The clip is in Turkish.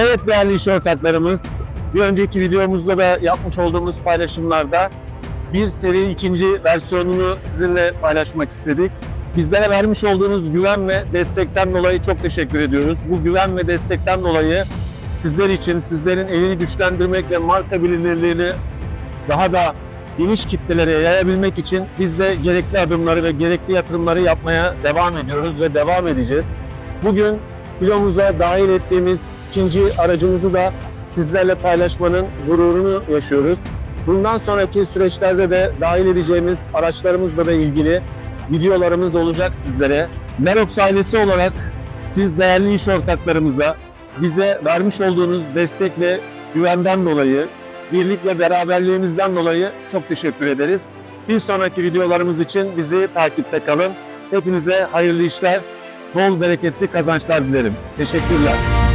Evet değerli iş ortaklarımız, bir önceki videomuzda da yapmış olduğumuz paylaşımlarda bir seri ikinci versiyonunu sizinle paylaşmak istedik. Bizlere vermiş olduğunuz güven ve destekten dolayı çok teşekkür ediyoruz. Bu güven ve destekten dolayı sizler için, sizlerin elini güçlendirmek ve marka bilinirliğini daha da geniş kitlelere yayabilmek için biz de gerekli adımları ve gerekli yatırımları yapmaya devam ediyoruz ve devam edeceğiz. Bugün filomuza dahil ettiğimiz ikinci aracımızı da sizlerle paylaşmanın gururunu yaşıyoruz. Bundan sonraki süreçlerde de dahil edeceğimiz araçlarımızla da ilgili videolarımız olacak sizlere. Merox ailesi olarak siz değerli iş ortaklarımıza bize vermiş olduğunuz destek ve güvenden dolayı, birlik ve beraberliğimizden dolayı çok teşekkür ederiz. Bir sonraki videolarımız için bizi takipte kalın. Hepinize hayırlı işler, bol bereketli kazançlar dilerim. Teşekkürler.